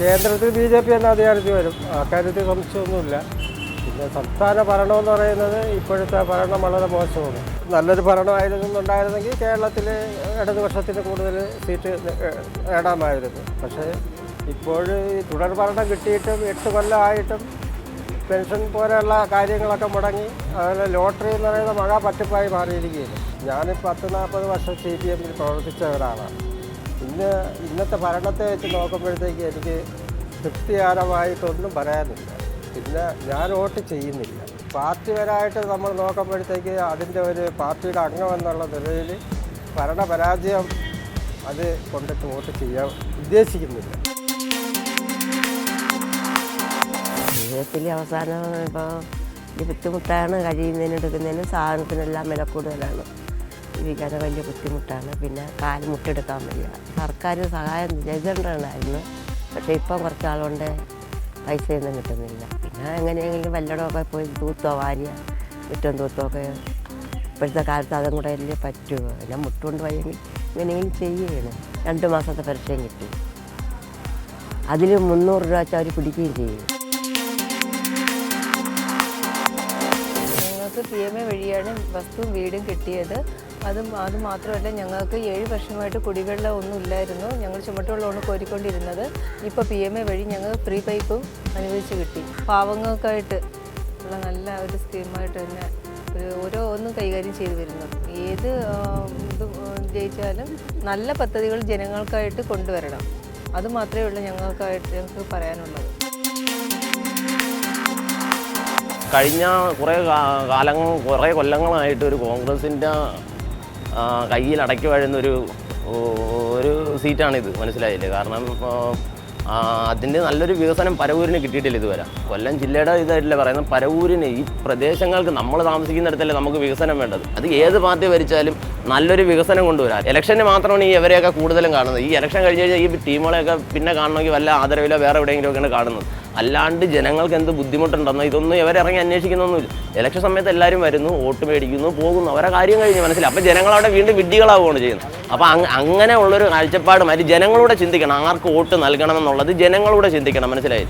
കേന്ദ്രത്തിൽ B J P തന്നെ അധികാരത്തിൽ വരും. ആ കാര്യത്തിൽ സംശയമൊന്നുമില്ല. പിന്നെ സംസ്ഥാന ഭരണം എന്ന് പറയുന്നത് ഇപ്പോഴത്തെ ഭരണം വളരെ മോശമാണ്. നല്ലൊരു ഭരണമായിരുന്നുണ്ടായിരുന്നെങ്കിൽ കേരളത്തിൽ ഇടതുപക്ഷത്തിന് കൂടുതൽ സീറ്റ് നേടാമായിരുന്നു. പക്ഷേ ഇപ്പോൾ ഈ തുടർ ഭരണം കിട്ടിയിട്ടും എട്ട് കൊല്ലമായിട്ടും പെൻഷൻ പോലെയുള്ള കാര്യങ്ങളൊക്കെ മുടങ്ങി അതുപോലെ ലോട്ടറി എന്ന് പറയുന്ന മഴ പറ്റിപ്പായി മാറിയിരിക്കുകയാണ്. ഞാൻ പത്ത് നാൽപ്പത് വർഷം സി പി എമ്മിൽ പ്രവർത്തിച്ച ഒരാളാണ്. ഇന്ന് ഇന്നത്തെ ഭരണത്തെ വെച്ച് നോക്കുമ്പോഴത്തേക്ക് എനിക്ക് തൃപ്തികരമായിട്ടൊന്നും പറയാനില്ല. പിന്നെ ഞാൻ വോട്ട് ചെയ്യുന്നില്ല. പാർട്ടിപരമായിട്ട് നമ്മൾ നോക്കുമ്പോഴത്തേക്ക് അതിന്റെ ഒരു പാർട്ടിയുടെ അംഗം എന്നുള്ള നിലയിൽ ഭരണപരാജയം അത് കൊണ്ടിട്ട് വോട്ട് ചെയ്യാൻ ഉദ്ദേശിക്കുന്നില്ല. ജീവിതത്തിൽ അവസാനം ഇപ്പോൾ ബുദ്ധിമുട്ടാണ് കഴിയുന്നതിനും എടുക്കുന്നതിനും സാധനത്തിനെല്ലാം വില കൂടുതലാണ്. ജീവിക്കാൻ വലിയ ബുദ്ധിമുട്ടാണ്. പിന്നെ കാൽ മുട്ടെടുക്കാൻ വയ്യ. സർക്കാർ സഹായം ചെയ്തിട്ടുണ്ടായിരുന്നു പക്ഷേ ഇപ്പം കുറച്ച് ആളുകൊണ്ട് പൈസയൊന്നും കിട്ടുന്നില്ല. പിന്നെ എങ്ങനെയെങ്കിലും വല്ലടമൊക്കെ പോയി തൂത്തോ വാരിയ മുറ്റം തൂത്തമൊക്കെ ഇപ്പോഴത്തെ കാലത്ത് അതും കൂടെ അല്ലേ പറ്റുമോ പിന്നെ മുട്ടുകൊണ്ട് വയ്യെങ്കിൽ ഇങ്ങനെയെങ്കിലും ചെയ്യുകയാണ്. രണ്ട് മാസത്തെ പരിശയം കിട്ടി. അതിൽ മുന്നൂറ് രൂപ വെച്ചാൽ അവർ പിടിക്കുകയും ചെയ്യും. ഞങ്ങൾക്ക് പി എം എ വഴിയാണ് വസ്തുവും വീടും കിട്ടിയത്. അതും അത് മാത്രമല്ല ഞങ്ങൾക്ക് ഏഴ് വർഷമായിട്ട് കുടിവെള്ളം ഒന്നും ഇല്ലായിരുന്നു. ഞങ്ങൾ ചുമട്ടുവെള്ളമാണ് കോരിക്കൊണ്ടിരുന്നത്. ഇപ്പോൾ പി എം എ വഴി ഞങ്ങൾ ഫ്രീ പൈപ്പും അനുവദിച്ച് കിട്ടി. പാവങ്ങൾക്കായിട്ട് ഉള്ള നല്ല ഒരു സ്കീമായിട്ട് തന്നെ ഓരോ ഒന്നും കൈകാര്യം ചെയ്തു വരുന്നു. ഏത് ഇത് ജയിച്ചാലും നല്ല പദ്ധതികൾ ജനങ്ങൾക്കായിട്ട് കൊണ്ടുവരണം. അത് മാത്രമേ ഉള്ളൂ ഞങ്ങൾക്കായിട്ട് ഞങ്ങൾക്ക് പറയാനുള്ളത്. കഴിഞ്ഞ കുറേ കാലങ്ങൾ കാലം കുറേ കൊല്ലങ്ങളായിട്ട് ഒരു കോൺഗ്രസിന്റെ കയ്യിൽ അടക്കി വഴുന്നൊരു ഒരു സീറ്റാണിത്. മനസ്സിലായില്ലേ? കാരണം അതിന്റെ നല്ലൊരു വികസനം പരവൂരിന് കിട്ടിയിട്ടില്ല ഇതുവരെ. കൊല്ലം ജില്ലയുടെ ഇതായിട്ടില്ല. പറയുന്നത് പരവൂരിന് ഈ പ്രദേശങ്ങൾക്ക് നമ്മൾ താമസിക്കുന്നിടത്തല്ലേ നമുക്ക് വികസനം വേണ്ടത്. അത് ഏത് പാർട്ടി ഭരിച്ചാലും നല്ലൊരു വികസനം കൊണ്ടുവരാം. ഇലക്ഷന് മാത്രമാണ് ഈ ഇവരെയൊക്കെ കൂടുതലും കാണുന്നത്. ഈ ഇലക്ഷൻ കഴിഞ്ഞ് കഴിഞ്ഞാൽ ഈ ടീമുകളെയൊക്കെ പിന്നെ കാണണമെങ്കിൽ വല്ല ആദരവിലോ വേറെ എവിടെയെങ്കിലുമൊക്കെയാണ് കാണുന്നത്. അല്ലാണ്ട് ജനങ്ങൾക്ക് എന്ത് ബുദ്ധിമുട്ടുണ്ടെന്നോ ഇതൊന്നും ഇവരിറങ്ങി അന്വേഷിക്കുന്നൊന്നുമില്ല. ഇലക്ഷൻ സമയത്ത് എല്ലാവരും വരുന്നു വോട്ട് മേടിക്കുന്നു പോകുന്നു. അവരെ കാര്യം കഴിഞ്ഞ് മനസ്സിലായി. അപ്പോൾ ജനങ്ങൾ അവിടെ വീണ്ടും വിഡ്ഢികളാവുകയാണ് ചെയ്യുന്നത്. അപ്പോൾ അങ്ങനെ ഉള്ളൊരു കാഴ്ചപ്പാട് മാറ്റി ജനങ്ങളൂടെ ചിന്തിക്കണം. ആർക്ക് വോട്ട് നൽകണമെന്നുള്ളത് ജനങ്ങളൂടെ ചിന്തിക്കണം. മനസ്സിലായി